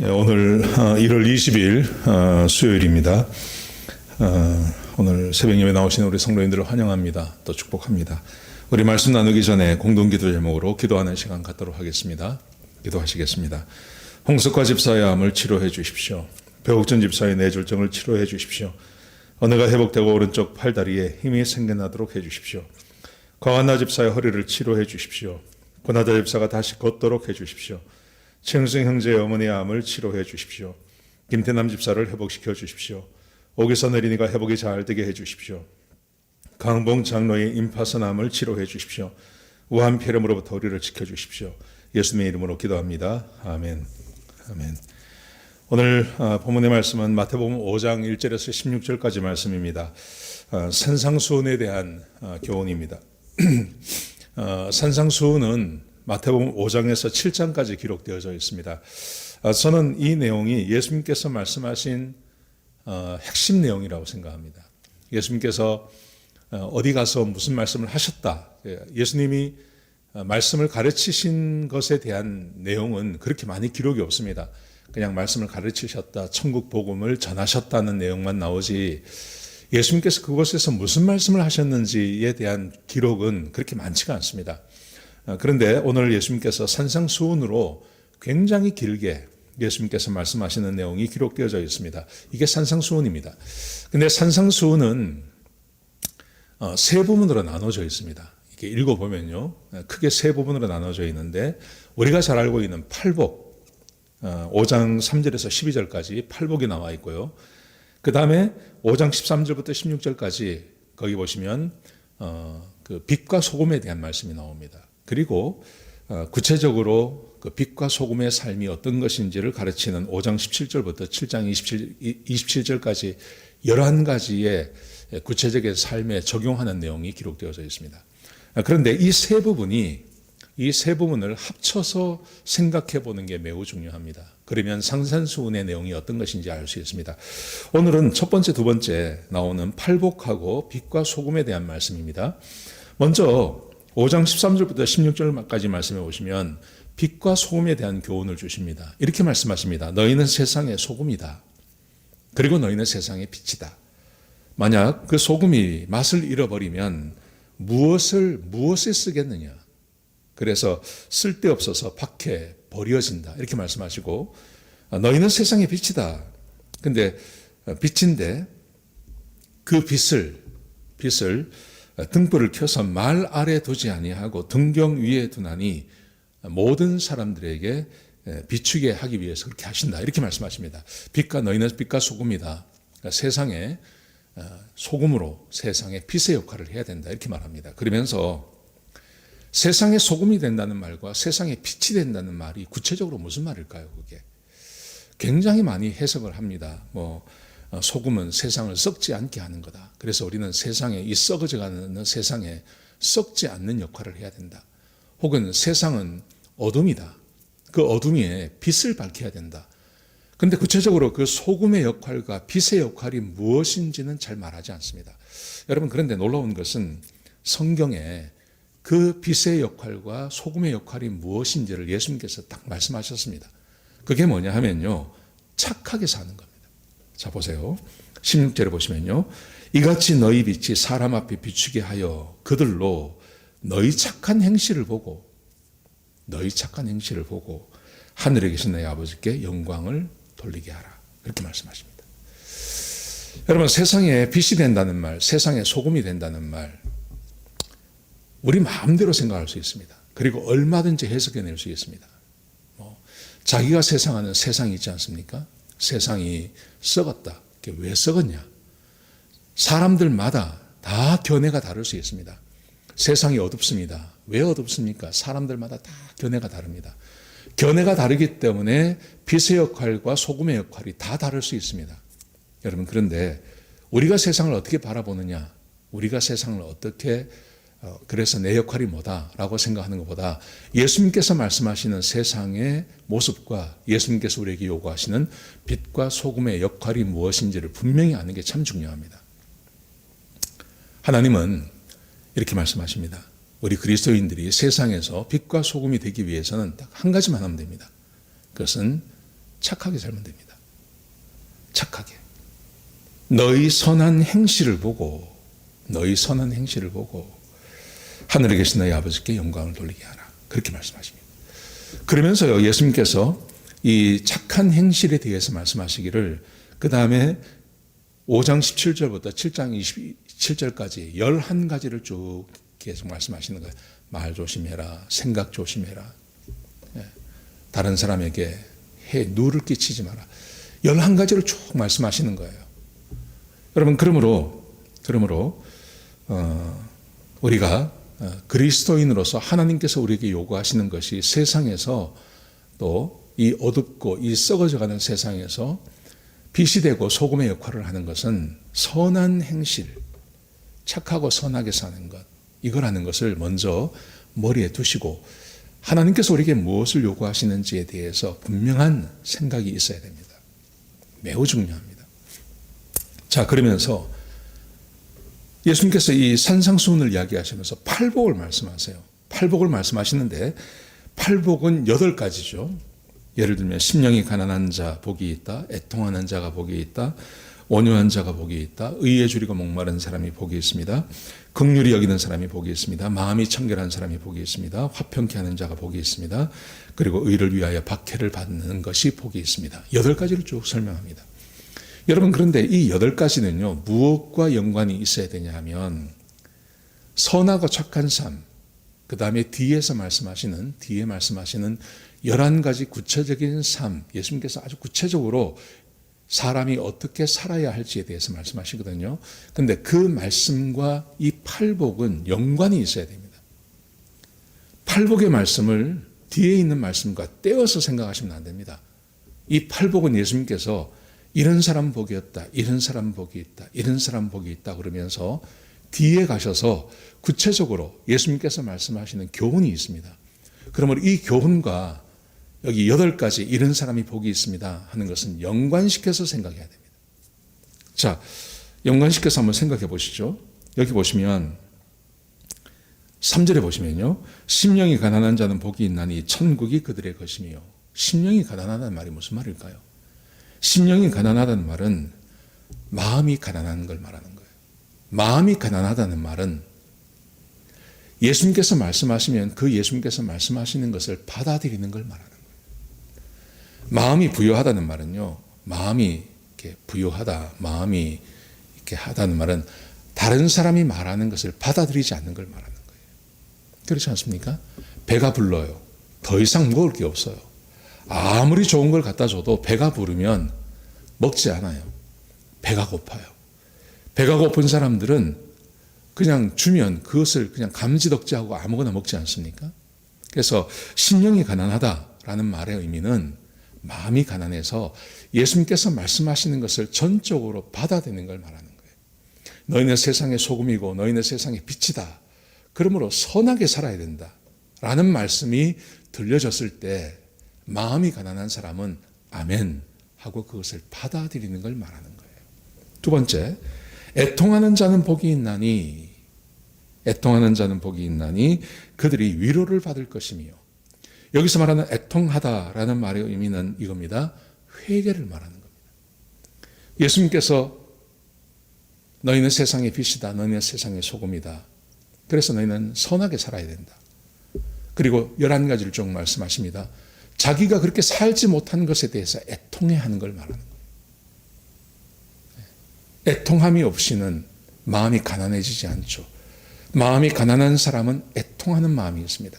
예, 오늘 1월 20일 어, 수요일입니다. 어, 오늘 새벽 예배 나오신 우리 성도님들을 환영합니다. 또 축복합니다. 우리 말씀 나누기 전에 공동 기도 제목으로 기도하는 시간 갖도록 하겠습니다. 기도하시겠습니다. 홍석화 집사의 암을 치료해 주십시오. 배옥전 집사의 뇌졸중을 치료해 주십시오. 언어가 회복되고 오른쪽 팔다리에 힘이 생겨나도록 해 주십시오. 광한나 집사의 허리를 치료해 주십시오. 권하자 집사가 다시 걷도록 해 주십시오. 최영승 형제의 어머니의 암을 치료해 주십시오. 김태남 집사를 회복시켜 주십시오. 오기선 어린이가 회복이 잘 되게 해 주십시오. 강봉 장로의 임파선암을 치료해 주십시오. 우한 폐렴으로부터 우리를 지켜 주십시오. 예수님의 이름으로 기도합니다. 아멘. 아멘. 오늘 아, 본문의 말씀은 마태복음 5장 1절에서 16절까지 말씀입니다. 아, 산상수훈에 대한 아, 교훈입니다. 어, 산상수훈은 마태복음 5장에서 7장까지 기록되어져 있습니다. 아, 저는 이 내용이 예수님께서 말씀하신 어, 핵심 내용이라고 생각합니다. 예수님께서 어, 어디 가서 무슨 말씀을 하셨다. 예, 예수님이 어, 말씀을 가르치신 것에 대한 내용은 그렇게 많이 기록이 없습니다. 그냥 말씀을 가르치셨다, 천국 복음을 전하셨다는 내용만 나오지 예수님께서 그곳에서 무슨 말씀을 하셨는지에 대한 기록은 그렇게 많지가 않습니다. 어, 그런데 오늘 예수님께서 산상수훈으로 굉장히 길게 예수님께서 말씀하시는 내용이 기록되어져 있습니다. 이게 산상수훈입니다. 근데 산상수훈은 어, 세 부분으로 나눠져 있습니다. 이게 읽어보면요. 어, 크게 세 부분으로 나눠져 있는데 우리가 잘 알고 있는 팔복, 5장 3절에서 12절까지 팔복이 나와 있고요. 그 다음에 5장 13절부터 16절까지 거기 보시면 그 빛과 소금에 대한 말씀이 나옵니다. 그리고 어, 구체적으로 그 빛과 소금의 삶이 어떤 것인지를 가르치는 5장 17절부터 7장 27, 27절까지 11가지의 구체적인 삶에 적용하는 내용이 기록되어져 있습니다. 아, 그런데 이 세 부분이 이 세 부분을 합쳐서 생각해 보는 게 매우 중요합니다. 그러면 상산수훈의 내용이 어떤 것인지 알 수 있습니다. 오늘은 첫 번째, 두 번째 나오는 팔복하고 빛과 소금에 대한 말씀입니다. 먼저 5장 13절부터 16절까지 말씀해 보시면 빛과 소금에 대한 교훈을 주십니다. 이렇게 말씀하십니다. 너희는 세상의 소금이다. 그리고 너희는 세상의 빛이다. 만약 그 소금이 맛을 잃어버리면 무엇을 무엇에 쓰겠느냐? 그래서 쓸데없어서 밖에 버려진다. 이렇게 말씀하시고 너희는 세상의 빛이다. 근데 빛인데 그 빛을 빛을 등불을 켜서 말 아래 두지 아니하고 등경 위에 두나니 모든 사람들에게 비추게 하기 위해서 그렇게 하신다. 이렇게 말씀하십니다. 빛과 너희는 빛과 소금이다. 그러니까 세상에 어, 소금으로 세상의 빛의 역할을 해야 된다. 이렇게 말합니다. 그러면서 세상의 소금이 된다는 말과 세상의 빛이 된다는 말이 구체적으로 무슨 말일까요? 그게 굉장히 많이 해석을 합니다. 뭐 어, 소금은 세상을 썩지 않게 하는 거다. 그래서 우리는 세상에 이 썩어져 가는 세상에 썩지 않는 역할을 해야 된다. 혹은 세상은 어둠이다. 그 어둠에 빛을 밝혀야 된다. 근데 구체적으로 그 소금의 역할과 빛의 역할이 무엇인지는 잘 말하지 않습니다. 여러분 그런데 놀라운 것은 성경에 그 빛의 역할과 소금의 역할이 무엇인지를 예수님께서 딱 말씀하셨습니다. 그게 뭐냐 하면요. 착하게 사는 겁니다. 자, 보세요. 16절에 보시면요. 이같이 너희 빛이 사람 앞에 비추게 하여 그들로 너희 착한 행실을 보고 너희 착한 행실을 보고 하늘에 계신 너희 아버지께 영광을 돌리게 하라. 이렇게 말씀하십니다. 여러분 세상에 빛이 된다는 말, 세상에 소금이 된다는 말 우리 마음대로 생각할 수 있습니다. 그리고 얼마든지 해석해낼 수 있습니다. 뭐 자기가 세상하는 세상이 있지 않습니까? 세상이 썩었다. 왜 썩었냐? 사람들마다 다 견해가 다를 수 있습니다. 세상이 어둡습니다. 왜 어둡습니까? 사람들마다 다 견해가 다릅니다. 견해가 다르기 때문에 빛의 역할과 소금의 역할이 다 다를 수 있습니다. 여러분, 그런데 우리가 세상을 어떻게 바라보느냐? 우리가 세상을 어떻게 어, 그래서 내 역할이 뭐다라고 생각하는 것보다 예수님께서 말씀하시는 세상의 모습과 예수님께서 우리에게 요구하시는 빛과 소금의 역할이 무엇인지를 분명히 아는 게 참 중요합니다. 하나님은 이렇게 말씀하십니다. 우리 그리스도인들이 세상에서 빛과 소금이 되기 위해서는 딱 한 가지만 하면 됩니다. 그것은 착하게 살면 됩니다. 착하게. 너희 선한 행실을 보고 너희 선한 행실을 보고 하늘에 계신 너희 아버지께 영광을 돌리게 하라. 그렇게 말씀하십니다. 그러면서요, 예수님께서 이 착한 행실에 대해서 말씀하시기를 그 다음에 5장 17절부터 7장 27절까지 11가지를 쭉 계속 말씀하시는 거예요. 말 조심해라. 생각 조심해라. 예. 다른 사람에게 해, 누를 끼치지 마라. 11가지를 쭉 말씀하시는 거예요. 여러분, 그러므로, 그러므로, 어, 우리가 어, 그리스도인으로서 하나님께서 우리에게 요구하시는 것이 세상에서 또 이 어둡고 이 썩어져가는 세상에서 빛이 되고 소금의 역할을 하는 것은 선한 행실, 착하고 선하게 사는 것, 이거라는 것을 먼저 머리에 두시고 하나님께서 우리에게 무엇을 요구하시는지에 대해서 분명한 생각이 있어야 됩니다. 매우 중요합니다. 자, 그러면서 예수님께서 이 산상수훈을 이야기하시면서 팔복을 말씀하세요. 팔복을 말씀하시는데 팔복은 여덟 가지죠. 예를 들면 심령이 가난한 자 복이 있다. 애통하는 자가 복이 있다. 온유한 자가 복이 있다. 의에 줄이고 목마른 사람이 복이 있습니다. 극률이 여기는 사람이 복이 있습니다. 마음이 청결한 사람이 복이 있습니다. 화평케 하는 자가 복이 있습니다. 그리고 의를 위하여 박해를 받는 것이 복이 있습니다. 여덟 가지를 쭉 설명합니다. 여러분 그런데 이 여덟 가지는요 무엇과 연관이 있어야 되냐 하면 선하고 착한 삶, 그 다음에 뒤에서 말씀하시는 뒤에 말씀하시는 열한 가지 구체적인 삶, 예수님께서 아주 구체적으로 사람이 어떻게 살아야 할지에 대해서 말씀하시거든요. 근데 그 말씀과 이 팔복은 연관이 있어야 됩니다. 팔복의 말씀을 뒤에 있는 말씀과 떼어서 생각하시면 안 됩니다. 이 팔복은 예수님께서 이런 사람 복이 없다, 이런 사람 복이 있다, 이런 사람 복이 있다 그러면서 뒤에 가셔서 구체적으로 예수님께서 말씀하시는 교훈이 있습니다. 그러면 이 교훈과 여기 여덟 가지 이런 사람이 복이 있습니다 하는 것은 연관시켜서 생각해야 됩니다. 자, 연관시켜서 한번 생각해 보시죠. 여기 보시면 3절에 보시면요. 심령이 가난한 자는 복이 있나니 천국이 그들의 것이며 심령이 가난하다는 말이 무슨 말일까요? 심령이 가난하다는 말은 마음이 가난한 걸 말하는 거예요. 마음이 가난하다는 말은 예수님께서 말씀하시면 그 예수님께서 말씀하시는 것을 받아들이는 걸 말하는 거예요. 마음이 부여하다는 말은요, 마음이 이렇게 부여하다, 마음이 이렇게 하다는 말은 다른 사람이 말하는 것을 받아들이지 않는 걸 말하는 거예요. 그렇지 않습니까? 배가 불러요. 더 이상 먹을 게 없어요. 아무리 좋은 걸 갖다 줘도 배가 부르면 먹지 않아요. 배가 고파요. 배가 고픈 사람들은 그냥 주면 그것을 그냥 감지덕지하고 아무거나 먹지 않습니까? 그래서 심령이 가난하다라는 말의 의미는 마음이 가난해서 예수님께서 말씀하시는 것을 전적으로 받아들이는 걸 말하는 거예요. 너희는 세상의 소금이고 너희는 세상의 빛이다. 그러므로 선하게 살아야 된다. 라는 말씀이 들려졌을 때 마음이 가난한 사람은 아멘 하고 그것을 받아들이는 걸 말하는 거예요. 두 번째, 애통하는 자는 복이 있나니 애통하는 자는 복이 있나니 그들이 위로를 받을 것이며 여기서 말하는 애통하다라는 말의 의미는 이겁니다. 회개를 말하는 겁니다. 예수님께서 너희는 세상의 빛이다. 너희는 세상의 소금이다. 그래서 너희는 선하게 살아야 된다. 그리고 열한 가지를 쭉 말씀하십니다. 자기가 그렇게 살지 못한 것에 대해서 애통해 하는 걸 말하는 거예요. 애통함이 없이는 마음이 가난해지지 않죠. 마음이 가난한 사람은 애통하는 마음이 있습니다.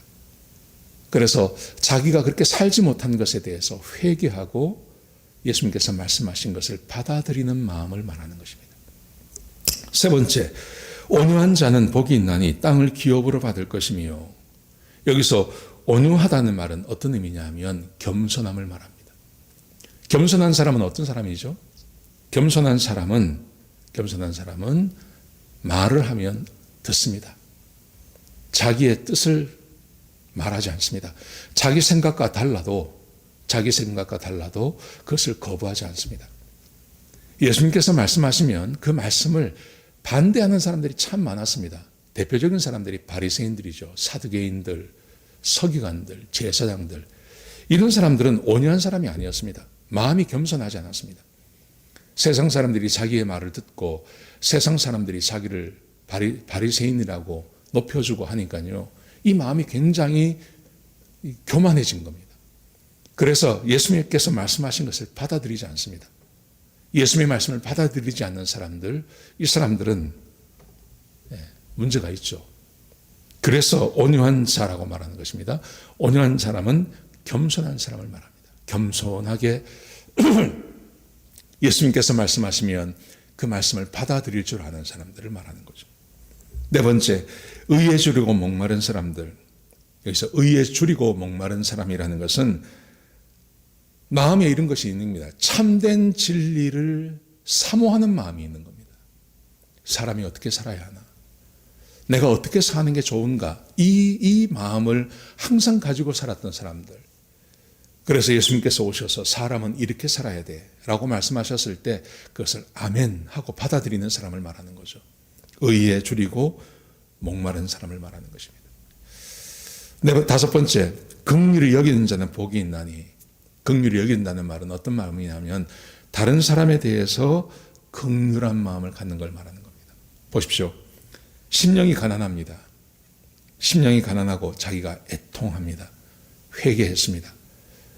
그래서 자기가 그렇게 살지 못한 것에 대해서 회개하고 예수님께서 말씀하신 것을 받아들이는 마음을 말하는 것입니다. 세 번째, 온유한 자는 복이 있나니 땅을 기업으로 받을 것이며 여기서 온유하다는 말은 어떤 의미냐 하면 겸손함을 말합니다. 겸손한 사람은 어떤 사람이죠? 겸손한 사람은 겸손한 사람은 말을 하면 듣습니다. 자기의 뜻을 말하지 않습니다. 자기 생각과 달라도 자기 생각과 달라도 그것을 거부하지 않습니다. 예수님께서 말씀하시면 그 말씀을 반대하는 사람들이 참 많았습니다. 대표적인 사람들이 바리새인들이죠. 사두개인들, 서기관들, 제사장들 이런 사람들은 온유한 사람이 아니었습니다. 마음이 겸손하지 않았습니다. 세상 사람들이 자기의 말을 듣고 세상 사람들이 자기를 바리, 바리새인이라고 높여주고 하니까요. 이 마음이 굉장히 교만해진 겁니다. 그래서 예수님께서 말씀하신 것을 받아들이지 않습니다. 예수님의 말씀을 받아들이지 않는 사람들, 이 사람들은 예, 문제가 있죠. 그래서 온유한 자라고 말하는 것입니다. 온유한 사람은 겸손한 사람을 말합니다. 겸손하게 예수님께서 말씀하시면 그 말씀을 받아들일 줄 아는 사람들을 말하는 거죠. 네 번째, 의에 줄이고 목마른 사람들. 여기서 의에 줄이고 목마른 사람이라는 것은 마음에 이런 것이 있는 겁니다. 참된 진리를 사모하는 마음이 있는 겁니다. 사람이 어떻게 살아야 하나? 내가 어떻게 사는 게 좋은가? 이, 이 마음을 항상 가지고 살았던 사람들. 그래서 예수님께서 오셔서 사람은 이렇게 살아야 돼. 라고 말씀하셨을 때 그것을 아멘 하고 받아들이는 사람을 말하는 거죠. 의에 줄이고 목마른 사람을 말하는 것입니다. 네, 다섯 번째, 긍휼히 여기는 자는 복이 있나니. 긍휼히 여긴다는 말은 어떤 마음이냐면 다른 사람에 대해서 긍휼한 마음을 갖는 걸 말하는 겁니다. 보십시오. 심령이 가난합니다. 심령이 가난하고 자기가 애통합니다. 회개했습니다.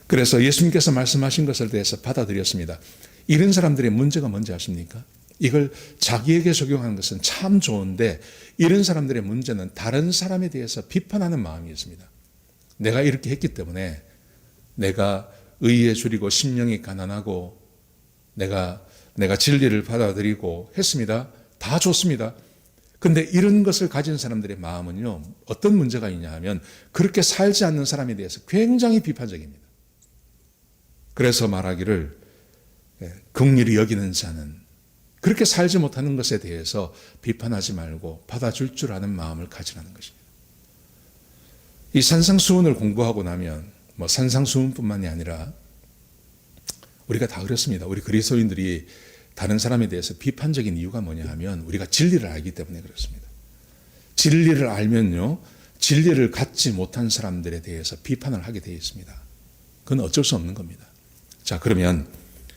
그래서 예수님께서 말씀하신 것을 대해서 받아들였습니다. 이런 사람들의 문제가 뭔지 아십니까? 이걸 자기에게 적용하는 것은 참 좋은데 이런 사람들의 문제는 다른 사람에 대해서 비판하는 마음이 있습니다. 내가 이렇게 했기 때문에 내가 의에 줄이고 심령이 가난하고 내가 내가 진리를 받아들이고 했습니다. 다 좋습니다. 근데 이런 것을 가진 사람들의 마음은요, 어떤 문제가 있냐 하면 그렇게 살지 않는 사람에 대해서 굉장히 비판적입니다. 그래서 말하기를 예, 긍휼히 여기는 자는 그렇게 살지 못하는 것에 대해서 비판하지 말고 받아줄 줄 아는 마음을 가지라는 것입니다. 이 산상수훈을 공부하고 나면 뭐 산상수훈뿐만이 아니라 우리가 다 그렇습니다. 우리 그리스도인들이 다른 사람에 대해서 비판적인 이유가 뭐냐 하면 우리가 진리를 알기 때문에 그렇습니다. 진리를 알면요. 진리를 갖지 못한 사람들에 대해서 비판을 하게 되어 있습니다. 그건 어쩔 수 없는 겁니다. 자, 그러면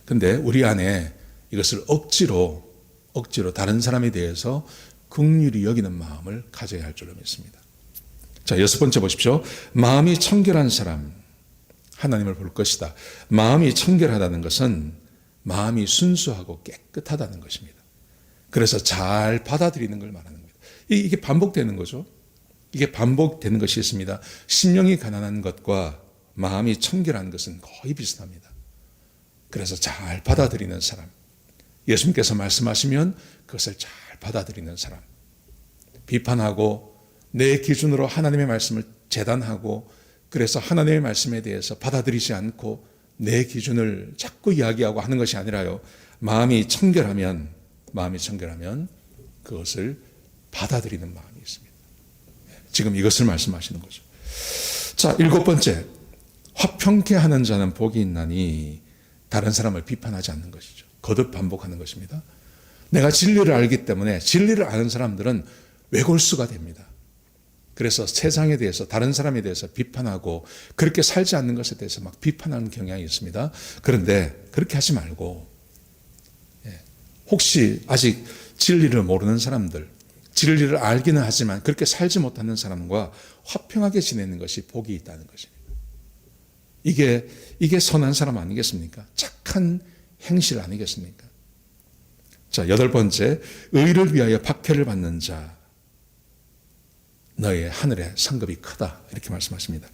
근데 우리 안에 이것을 억지로 억지로 다른 사람에 대해서 긍휼히 여기는 마음을 가져야 할 줄로 믿습니다. 자, 여섯 번째 보십시오. 마음이 청결한 사람 하나님을 볼 것이다. 마음이 청결하다는 것은 마음이 순수하고 깨끗하다는 것입니다. 그래서 잘 받아들이는 걸 말하는 겁니다. 이게 반복되는 거죠. 이게 반복되는 것이 있습니다. 심령이 가난한 것과 마음이 청결한 것은 거의 비슷합니다. 그래서 잘 받아들이는 사람. 예수님께서 말씀하시면 그것을 잘 받아들이는 사람. 비판하고 내 기준으로 하나님의 말씀을 재단하고 그래서 하나님의 말씀에 대해서 받아들이지 않고 내 기준을 자꾸 이야기하고 하는 것이 아니라요. 마음이 청결하면 마음이 청결하면 그것을 받아들이는 마음이 있습니다. 지금 이것을 말씀하시는 거죠. 자, 일곱 번째. 화평케 하는 자는 복이 있나니 다른 사람을 비판하지 않는 것이죠. 거듭 반복하는 것입니다. 내가 진리를 알기 때문에 진리를 아는 사람들은 외골수가 됩니다. 그래서 세상에 대해서 다른 사람에 대해서 비판하고 그렇게 살지 않는 것에 대해서 막 비판하는 경향이 있습니다. 그런데 그렇게 하지 말고 예, 혹시 아직 진리를 모르는 사람들, 진리를 알기는 하지만 그렇게 살지 못하는 사람과 화평하게 지내는 것이 복이 있다는 것입니다. 이게, 이게 선한 사람 아니겠습니까? 착한 행실 아니겠습니까? 자, 여덟 번째, 의를 위하여 박해를 받는 자, 너의 하늘의 상급이 크다. 이렇게 말씀하십니다.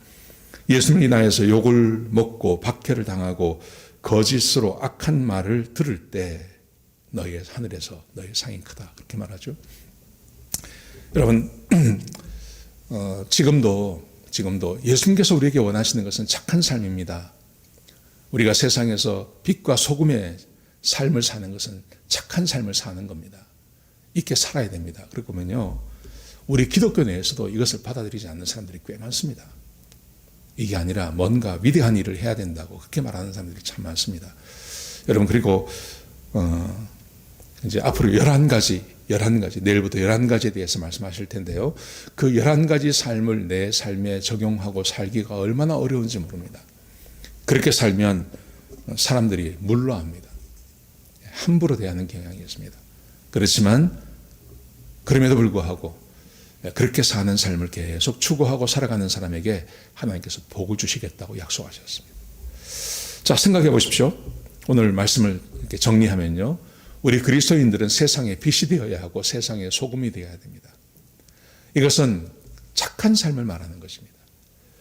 예수님을 인하여서 욕을 먹고 박해를 당하고 거짓으로 악한 말을 들을 때 너의 하늘에서 너의 상이 크다. 그렇게 말하죠. 여러분, 어, 지금도 지금도 예수님께서 우리에게 원하시는 것은 착한 삶입니다. 우리가 세상에서 빛과 소금의 삶을 사는 것은 착한 삶을 사는 겁니다. 이렇게 살아야 됩니다. 그러면요, 우리 기독교 내에서도 이것을 받아들이지 않는 사람들이 꽤 많습니다. 이게 아니라 뭔가 위대한 일을 해야 된다고 그렇게 말하는 사람들이 참 많습니다. 여러분, 그리고, 어, 이제 앞으로 11가지 11가지, 내일부터 11가지에 대해서 말씀하실 텐데요. 그 11가지 삶을 내 삶에 적용하고 살기가 얼마나 어려운지 모릅니다. 그렇게 살면 사람들이 물러합니다. 함부로 대하는 경향이 있습니다. 그렇지만 그럼에도 불구하고 그렇게 사는 삶을 계속 추구하고 살아가는 사람에게 하나님께서 복을 주시겠다고 약속하셨습니다. 자, 생각해 보십시오. 오늘 말씀을 이렇게 정리하면요. 우리 그리스도인들은 세상의 빛이 되어야 하고 세상의 소금이 되어야 됩니다. 이것은 착한 삶을 말하는 것입니다.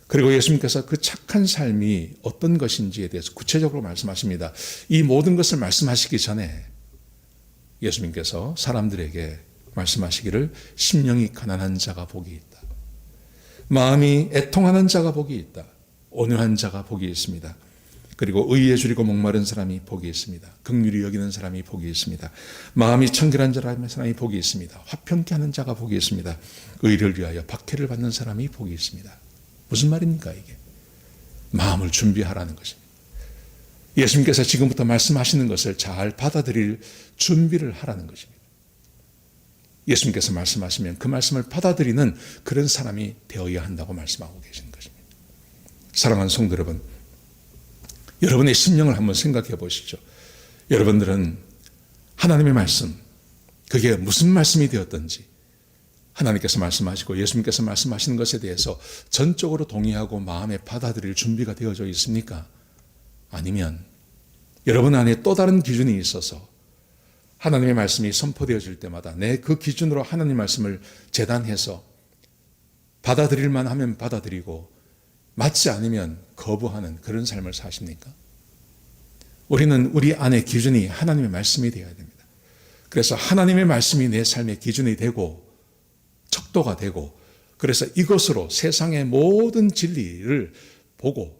그리고 예수님께서 그 착한 삶이 어떤 것인지에 대해서 구체적으로 말씀하십니다. 이 모든 것을 말씀하시기 전에 예수님께서 사람들에게 말씀하시기를 심령이 가난한 자가 복이 있다. 마음이 애통하는 자가 복이 있다. 온유한 자가 복이 있습니다. 그리고 의에 줄이고 목마른 사람이 복이 있습니다. 극률이 여기는 사람이 복이 있습니다. 마음이 청결한 사람이 복이 있습니다. 화평케 하는 자가 복이 있습니다. 의를 위하여 박해를 받는 사람이 복이 있습니다. 무슨 말입니까 이게? 마음을 준비하라는 것입니다. 예수님께서 지금부터 말씀하시는 것을 잘 받아들일 준비를 하라는 것입니다. 예수님께서 말씀하시면 그 말씀을 받아들이는 그런 사람이 되어야 한다고 말씀하고 계신 것입니다. 사랑하는 성도 여러분, 여러분의 심령을 한번 생각해 보시죠. 여러분들은 하나님의 말씀, 그게 무슨 말씀이 되었든지, 하나님께서 말씀하시고 예수님께서 말씀하시는 것에 대해서 전적으로 동의하고 마음에 받아들일 준비가 되어져 있습니까? 아니면 여러분 안에 또 다른 기준이 있어서 하나님의 말씀이 선포되어질 때마다 내 그 기준으로 하나님 말씀을 재단해서 받아들일 만 하면 받아들이고 맞지 않으면 거부하는 그런 삶을 사십니까? 우리는 우리 안의 기준이 하나님의 말씀이 되어야 됩니다. 그래서 하나님의 말씀이 내 삶의 기준이 되고 척도가 되고 그래서 이것으로 세상의 모든 진리를 보고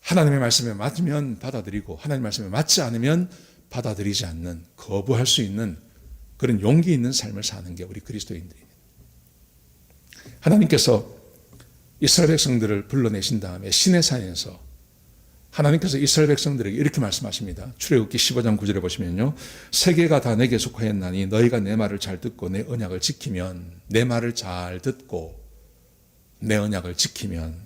하나님의 말씀에 맞으면 받아들이고 하나님의 말씀에 맞지 않으면 받아들이지 않는 거부할 수 있는 그런 용기 있는 삶을 사는 게 우리 그리스도인들입니다. 하나님께서 이스라엘 백성들을 불러내신 다음에 신의 산에서 하나님께서 이스라엘 백성들에게 이렇게 말씀하십니다. 출애굽기 15장 9절에 보시면요. 세계가 다 내게 속하였나니 너희가 내 말을 잘 듣고 내 언약을 지키면 내 말을 잘 듣고 내 언약을 지키면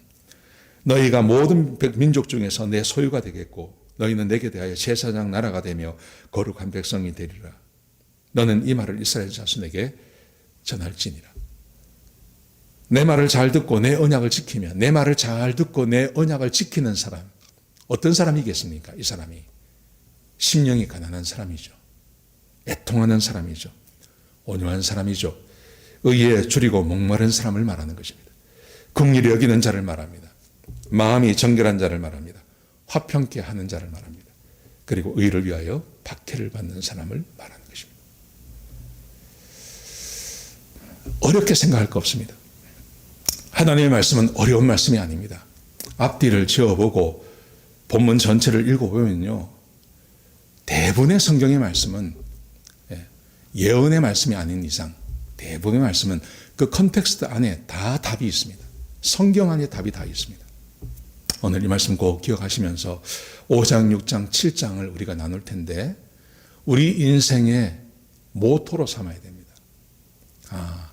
너희가 모든 민족 중에서 내 소유가 되겠고 너희는 내게 대하여 제사장 나라가 되며 거룩한 백성이 되리라. 너는 이 말을 이스라엘 자손에게 전할지니라. 내 말을 잘 듣고 내 언약을 지키면 내 말을 잘 듣고 내 언약을 지키는 사람 어떤 사람이겠습니까? 이 사람이 심령이 가난한 사람이죠. 애통하는 사람이죠. 온유한 사람이죠. 의에 줄이고 목마른 사람을 말하는 것입니다. 긍휼히 여기는 자를 말합니다. 마음이 정결한 자를 말합니다. 화평케 하는 자를 말합니다. 그리고 의를 위하여 박해를 받는 사람을 말하는 것입니다. 어렵게 생각할 거 없습니다. 하나님의 말씀은 어려운 말씀이 아닙니다. 앞뒤를 지어보고 본문 전체를 읽어보면요. 대부분의 성경의 말씀은 예, 예언의 말씀이 아닌 이상 대부분의 말씀은 그 컨텍스트 안에 다 답이 있습니다. 성경 안에 답이 다 있습니다. 오늘 이 말씀 꼭 기억하시면서 5장, 6장, 7장을 우리가 나눌 텐데 우리 인생의 모토로 삼아야 됩니다. 아,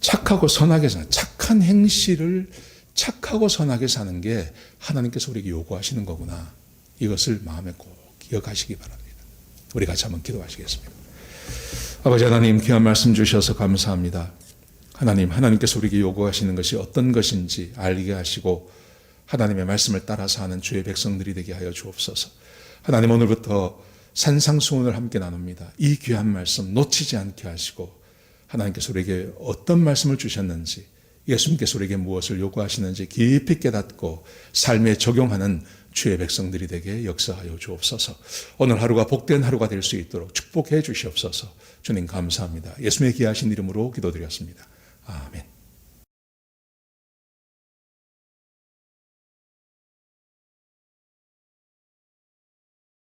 착하고 선하게 사는 착한 행실을 착하고 선하게 사는 게 하나님께서 우리에게 요구하시는 거구나. 이것을 마음에 꼭 기억하시기 바랍니다. 우리 같이 한번 기도하시겠습니다. 아버지 하나님 귀한 말씀 주셔서 감사합니다. 하나님, 하나님께서 우리에게 요구하시는 것이 어떤 것인지 알게 하시고 하나님의 말씀을 따라서 하는 주의 백성들이 되게 하여 주옵소서. 하나님 오늘부터 산상수훈을 함께 나눕니다. 이 귀한 말씀 놓치지 않게 하시고 하나님께서 우리에게 어떤 말씀을 주셨는지 예수님께서 우리에게 무엇을 요구하시는지 깊이 깨닫고 삶에 적용하는 주의 백성들이 되게 역사하여 주옵소서. 오늘 하루가 복된 하루가 될 수 있도록 축복해 주시옵소서. 주님 감사합니다. 예수님의 귀하신 이름으로 기도드렸습니다. 아멘.